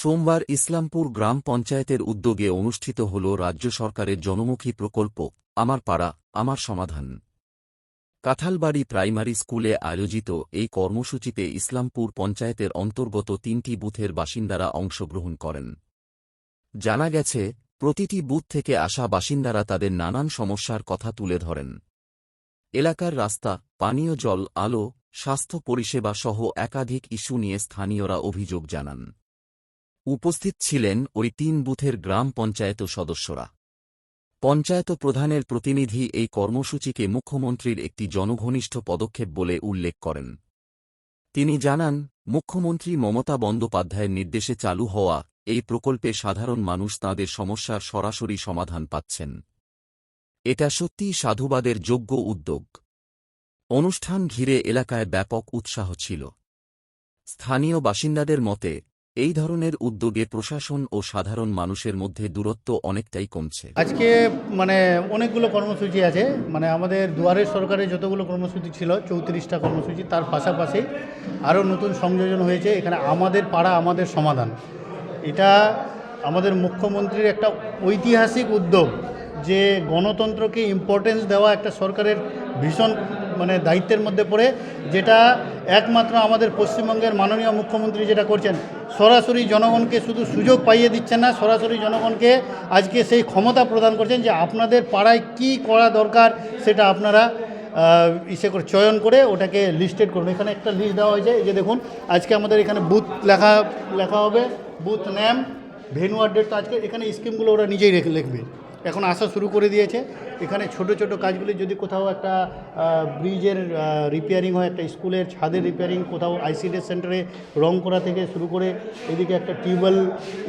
সোমবার ইসলামপুর গ্রাম পঞ্চায়েতের উদ্যোগে অনুষ্ঠিত হল রাজ্য সরকারের জনমুখী প্রকল্প, আমার পাড়া, আমার সমাধান। কাঁঠালবাড়ি প্রাইমারি স্কুলে আয়োজিত এই কর্মসূচিতে ইসলামপুর পঞ্চায়েতের অন্তর্গত তিনটি বুথের বাসিন্দারা অংশগ্রহণ করেন। জানা গেছে, প্রতিটি বুথ থেকে আসা বাসিন্দারা তাদের নানান সমস্যার কথা তুলে ধরেন। এলাকার রাস্তা, পানীয় জল, আলো, স্বাস্থ্য পরিষেবা সহ একাধিক ইস্যু নিয়ে স্থানীয়রা অভিযোগ জানান। উপস্থিত ছিলেন ওই তিন বুথের গ্রাম পঞ্চায়েত সদস্যরা। পঞ্চায়েত প্রধানের প্রতিনিধি এই কর্মসূচিকে মুখ্যমন্ত্রীর একটি জনঘনিষ্ঠ পদক্ষেপ বলে উল্লেখ করেন। তিনি জানান, মুখ্যমন্ত্রী মমতা বন্দ্যোপাধ্যায়ের নির্দেশে চালু হওয়া এই প্রকল্পে সাধারণ মানুষ তাঁদের সমস্যার সরাসরি সমাধান পাচ্ছেন। এটা সত্যিই সাধুবাদের যোগ্য উদ্যোগ। অনুষ্ঠান ঘিরে এলাকায় ব্যাপক উৎসাহ ছিল। স্থানীয় বাসিন্দাদের মতে এই ধরনের উদ্যোগে প্রশাসন ও সাধারণ মানুষের মধ্যে দূরত্ব অনেকটাই কমছে। আজকে মানে অনেকগুলো কর্মসূচি আছে। মানে আমাদের দুয়ারের সরকারের যতগুলো কর্মসূচি ছিল, চৌত্রিশটা কর্মসূচি, তার পাশাপাশি আরও নতুন সংযোজন হয়েছে। এখানে আমাদের পাড়া, আমাদের সমাধান। এটা আমাদের মুখ্যমন্ত্রীর একটা ঐতিহাসিক উদ্যোগ যে গণতন্ত্রকে ইম্পর্টেন্স দেওয়া একটা সরকারের ভীষণ মানে দায়িত্বের মধ্যে পড়ে, যেটা একমাত্র আমাদের পশ্চিমবঙ্গের মাননীয় মুখ্যমন্ত্রী যেটা করছেন, সরাসরি জনগণকে শুধু সুযোগ পাইয়ে দিচ্ছেন না, সরাসরি জনগণকে আজকে সেই ক্ষমতা প্রদান করছেন যে আপনাদের পাড়ায় কি করা দরকার সেটা আপনারা ইসে করে চয়ন করে ওটাকে লিস্টেড করুন। এখানে একটা লিস্ট দেওয়া হয়েছে, এই যে দেখুন, আজকে আমাদের এখানে বুথ লেখা লেখা হবে বুথ নেম ভেনু আর ডেট তো আজকে এখানে স্কিমগুলো ওরা নিজেই লিখবে। এখন আসা শুরু করে দিয়েছে। এখানে ছোট ছোট কাজগুলি যদি কোথাও একটা ব্রিজের রিপেয়ারিং হয় একটা স্কুলের ছাদের রিপেয়ারিং কোথাও আইসিডি সেন্টারে রং করা থেকে শুরু করে এদিকে একটা টিউবওয়েল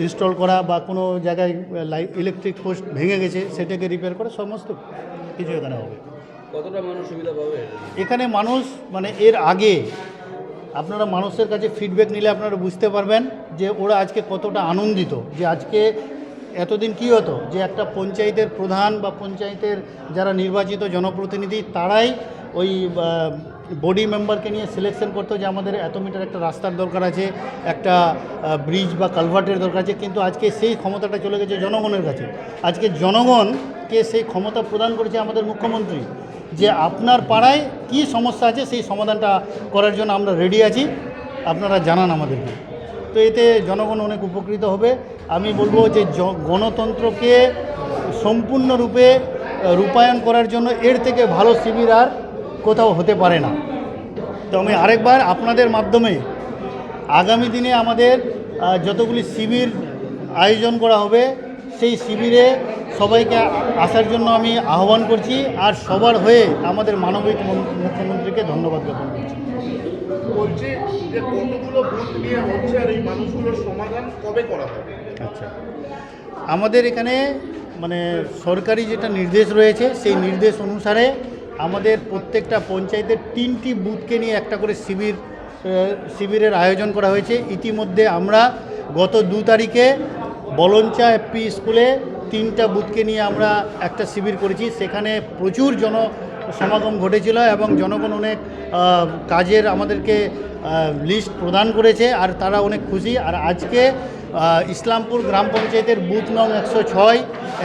ইনস্টল করা বা কোনো জায়গায় লাইট ইলেকট্রিক পোস্ট ভেঙে গেছে সেটাকে রিপেয়ার করা সমস্ত কিছু এখানে হবে। কতটা মানুষ সুবিধা পাবে? এখানে মানুষ মানে এর আগে আপনারা মানুষের কাছে ফিডব্যাক নিলে আপনারা বুঝতে পারবেন যে ওরা আজকে কতটা আনন্দিত যে আজকে এতদিন কী হতো যে একটা পঞ্চায়েতের প্রধান বা পঞ্চায়েতের যারা নির্বাচিত জনপ্রতিনিধি, তারাই ওই বডি মেম্বারকে নিয়ে সিলেকশন করতো যে আমাদের এত মিটার একটা রাস্তার দরকার আছে, একটা ব্রিজ বা কালভার্টের দরকার আছে। কিন্তু আজকে সেই ক্ষমতাটা চলে গেছে জনগণের কাছে। আজকে জনগণকে সেই ক্ষমতা প্রদান করেছে আমাদের মুখ্যমন্ত্রী। যে আপনার পাড়ায় কি সমস্যা আছে, সেই সমাধানটা করার জন্য আমরা রেডি আছি। আপনারা জানান আমাদেরকে। তো এতে জনগণ অনেক উপকৃত হবে। আমি বলব যে গণতন্ত্রকে সম্পূর্ণরূপে রূপায়ণ করার জন্য এর থেকে ভালো শিবির আর কোথাও হতে পারে না। তো আমি আরেকবার আপনাদের মাধ্যমে আগামী দিনে আমাদের যতগুলি শিবির আয়োজন করা হবে সেই শিবিরে সবাইকে আসার জন্য আমি আহ্বান করছি আর সবার হয়ে আমাদের মানবিক মুখ্যমন্ত্রীকে ধন্যবাদ জ্ঞাপন করছি। বলছে যে কতগুলো বুথ নিয়ে হচ্ছে আর এই মানুষগুলোর সমাধান কবে করা হবে? আচ্ছা। আমাদের এখানে মানে সরকারি যেটা নির্দেশ রয়েছে সেই নির্দেশ অনুসারে আমাদের প্রত্যেকটা পঞ্চায়েতের তিনটি বুথকে নিয়ে একটা করে শিবির শিবিরের আয়োজন করা হয়েছে। ইতিমধ্যে আমরা গত দু তারিখে বলঞ্চা এপি স্কুলে তিনটা বুথকে নিয়ে আমরা একটা শিবির করেছি। সেখানে প্রচুর জন সমাগম ঘটেছিল এবং জনগণ অনেক কাজের আমাদেরকে লিস্ট প্রদান করেছে আর তারা অনেক খুশি। আর আজকে ইসলামপুর গ্রাম পঞ্চায়েতের বুথ নং একশো ছয়,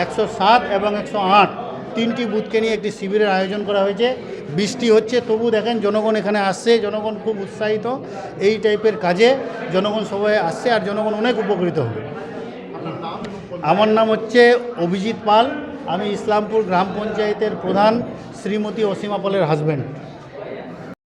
একশো সাত এবং একশো আট তিনটি বুথকে নিয়ে একটি শিবিরের আয়োজন করা হয়েছে। বৃষ্টি হচ্ছে, তবু দেখেন জনগণ এখানে আসছে, জনগণ খুব উৎসাহিত। এই টাইপের কাজে জনগণ সবাই আসছে আর জনগণ অনেক উপকৃত হবে। আমার নাম হচ্ছে অভিজিৎ পাল। আমি ইসলামপুর গ্রাম পঞ্চায়েতের প্রধান শ্রীমতী অসীমা পালের হাজব্যান্ড